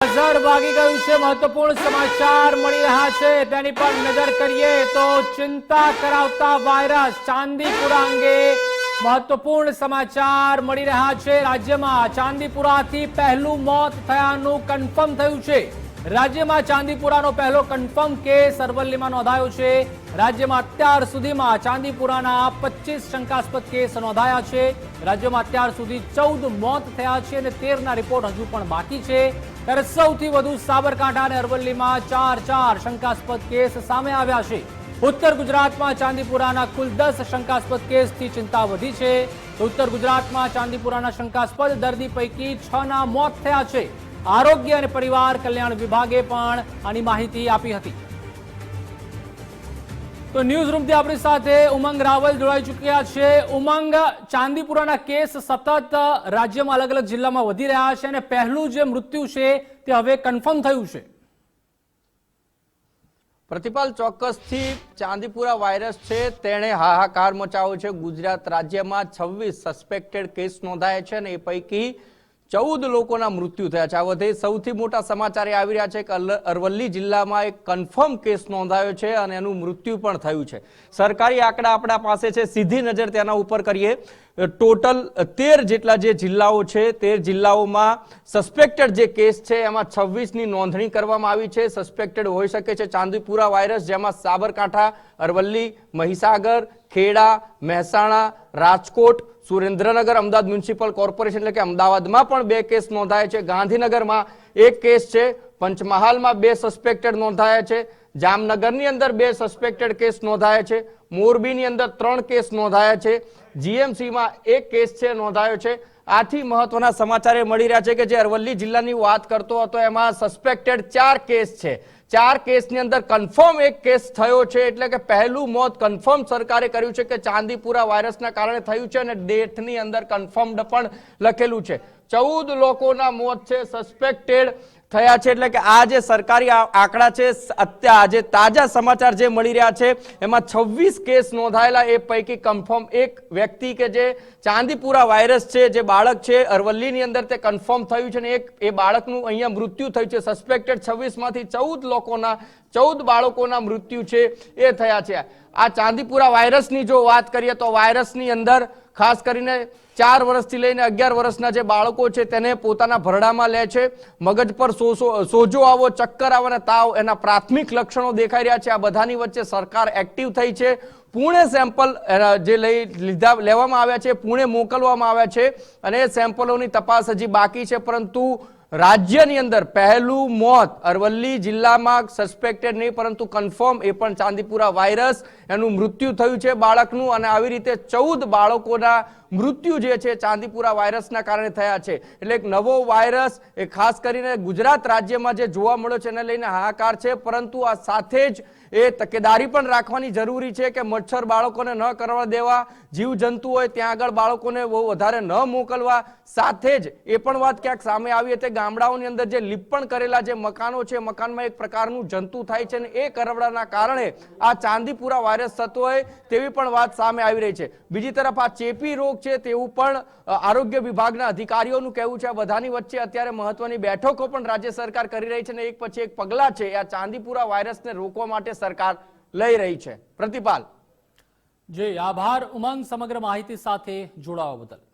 નજર વાગી ગયું છે, મહત્વપૂર્ણ સમાચાર મળી રહ્યા છે. તેની પર નજર કરીએ તો ચિંતા કરાવતા વાયરસ ચાંદીપુરા અંગે મહત્વપૂર્ણ સમાચાર મળી રહ્યા છે. રાજ્યમાં ચાંદીપુરાથી પહેલું મોત થયાનું કન્ફર્મ થયું છે. રાજ્યમાં ચાંદીપુરાનો પહેલો કન્ફર્મ કેસ અરવલ્લીમાં નોંધાયો છે. રાજ્યમાં અત્યાર સુધીમાં ચાંદીપુરાના પચીસ શંકાસ્પદ કેસ નોંધાયા છે. રાજ્યમાં અત્યાર સુધી ચૌદ મોત થયા છે અને તેરના રિપોર્ટ હજુ પણ બાકી છે. ત્યારે સૌથી વધુ સાબરકાંઠા અને અરવલ્લીમાં ચાર ચાર શંકાસ્પદ કેસ સામે આવ્યા છે. ઉત્તર ગુજરાતમાં ચાંદીપુરાના કુલ દસ શંકાસ્પદ કેસથી ચિંતા વધી છે. ઉત્તર ગુજરાતમાં ચાંદીપુરાના શંકાસ્પદ દર્દી પૈકી છ ના મોત થયા છે. આરોગ્ય અને પરિવાર કલ્યાણ વિભાગે પણ આની માહિતી આપી હતી. તો ન્યૂઝ રૂમથી આપણી સાથે ઉમંગ રાવલ જોડાઈ ચૂક્યા છે. ઉમંગ, ચાંદીપુરાના કેસ સતત રાજ્યમાં અલગ અલગ જિલ્લામાં વધી રહ્યા છે અને પહેલું જે મૃત્યુ છે તે હવે કન્ફર્મ થયું છે. પ્રતિપાલ, ચોક્કસથી ચાંદીપુરા વાયરસ છે, તેણે હાહાકાર મચાવ્યો છે. ગુજરાત રાજ્યમાં છવ્વીસ સસ્પેક્ટેડ કેસ નોંધાયા છે અને એ પૈકી ચૌદ લોકોના મૃત્યુ થયા છે. આ વધે સૌથી મોટા સમાચાર એ આવી રહ્યા છે કે અરવલ્લી જિલ્લામાં એક કન્ફર્મ કેસ નોંધાયો છે અને એનું મૃત્યુ પણ થયું છે. સરકારી આંકડા આપણા પાસે છે. સીધી નજર તેના ઉપર કરીએ. ટોટલ તેર જેટલા જે જિલ્લાઓ છે, તેર જિલ્લાઓમાં સસ્પેક્ટેડ જે કેસ છે, એમાં છવ્વીસની નોંધણી કરવામાં આવી છે. સસ્પેક્ટેડ હોઈ શકે છે ચાંદીપુરા વાયરસ જેમાં સાબરકાંઠા, અરવલ્લી, મહીસાગર ખેડા, મહેસાણા, રાજકોટ, સુરેન્દ્રનગર, અમદાવાદ મ્યુનિસિપલ કોર્પોરેશન એટલે કે અમદાવાદમાં પણ બે કેસ નોંધાયા છે. ગાંધીનગરમાં એક કેસ છે. પંચમહાલમાં બે સસ્પેક્ટેડ નોંધાયા છે. જામનગરની અંદર બે સસ્પેક્ટેડ કેસ નોંધાયા છે. મોરબીની અંદર ત્રણ કેસ નોંધાયા છે. જીએમસીમાં એક કેસ છે, નોંધાયો છે. આથી મહત્વના સમાચાર મળી રહ્યા છે કે જે અરવલ્લી જિલ્લાની વાત કરતો હતો, એમાં સસ્પેક્ટેડ ચાર કેસ છે. ચાર કેસની અંદર કન્ફર્મ એક કેસ થયો છે, એટલે કે પહેલું મોત કન્ફર્મ સરકારે કર્યું છે કે ચાંદીપુરા વાયરસના કારણે થયું છે અને ડેથની અંદર કન્ફર્મડ પણ લખેલું છે. ચૌદ લોકોના મોત છે સસ્પેક્ટેડ થયા છે એટલે કે આ જે સરકારી આંકડા છે અત્યારે આજે તાજા સમાચાર જે મળી રહ્યા છે, એમાં છવ્વીસ કેસ નોંધાયેલા, એ પૈકી કન્ફર્મ એક વ્યક્તિ કે જે ચાંદીપુરા વાયરસ છે, જે બાળક છે, અરવલ્લીની અંદર તે કન્ફર્મ થયું છે ને એક, એ બાળકનું અહીંયા મૃત્યુ થયું છે. સસ્પેક્ટેડ છવ્વીસમાંથી ચૌદ લોકોના, ચૌદ બાળકોના મૃત્યુ છે, એ થયા છે. આ ચાંદીપુરા વાયરસની જો વાત કરીએ તો વાયરસની અંદર ખાસ કરીને ચાર વર્ષથી લઈને અગિયાર વર્ષના જે બાળકો છે તેને પોતાના ભરડામાં લે છે, મગજ પર સોજો આવો, ચક્કર આવો અને તાવ એના પ્રાથમિક લક્ષણો દેખાઈ રહ્યા છે. આ બધાની વચ્ચે સરકાર એક્ટિવ થઈ છે. પુણે સેમ્પલ જે લઈ લીધા, લેવામાં આવ્યા છે, પુણે મોકલવામાં આવ્યા છે અને એ સેમ્પલોની તપાસ હજી બાકી છે. પરંતુ રાજ્યની અંદર પહેલું મોત અરવલ્લી જિલ્લામાં સસ્પેક્ટેડ નહીં, પરંતુ કન્ફર્મ એ પણ ચાંદીપુરા વાયરસ એનું મૃત્યુ થયું છે બાળકનું અને આવી રીતે ચૌદ બાળકોના મૃત્યુ જે છે ચાંદીપુરા વાયરસના કારણે થયા છે. એટલે એક નવો વાયરસ એ ખાસ કરીને ગુજરાત રાજ્યમાં જે જોવા મળ્યો છે એને લઈને હાહાકાર છે. પરંતુ આ સાથે જ એ તકેદારી પણ રાખવાની જરૂરી છે કે મચ્છર બાળકોને ન કરવા દેવા જીવ જંતુ હોય ત્યાં આગળ બાળકોને બહુ વધારે ન મોકલવા. સાથે જ એ પણ વાત ક્યાંક સામે આવી હતી, ગામડાઓની અંદર જે લીપણ કરેલા જે મકાનો છે, મકાનમાં એક પ્રકારનું જંતુ થાય છે અને એ કરવડાના કારણે આ ચાંદીપુરા વાયરસ થતો હોય તેવી પણ વાત સામે આવી રહી છે. બીજી તરફ આ ચેપી રોગ છે તેવું પણ આરોગ્ય વિભાગના અધિકારીઓનું કહેવું છે. બધાની વચ્ચે અત્યારે મહત્વની બેઠકો પણ રાજ્ય સરકાર કરી રહી છે અને એક પછી એક પગલા છે. આ ચાંદીપુરા વાયરસને રોકવા માટે સરકાર લઈ રહી છે. પ્રતિપાલ. જે, આભાર. ઉમંગ સમગ્ર માહિતી સાથે જોડાવા બદલ.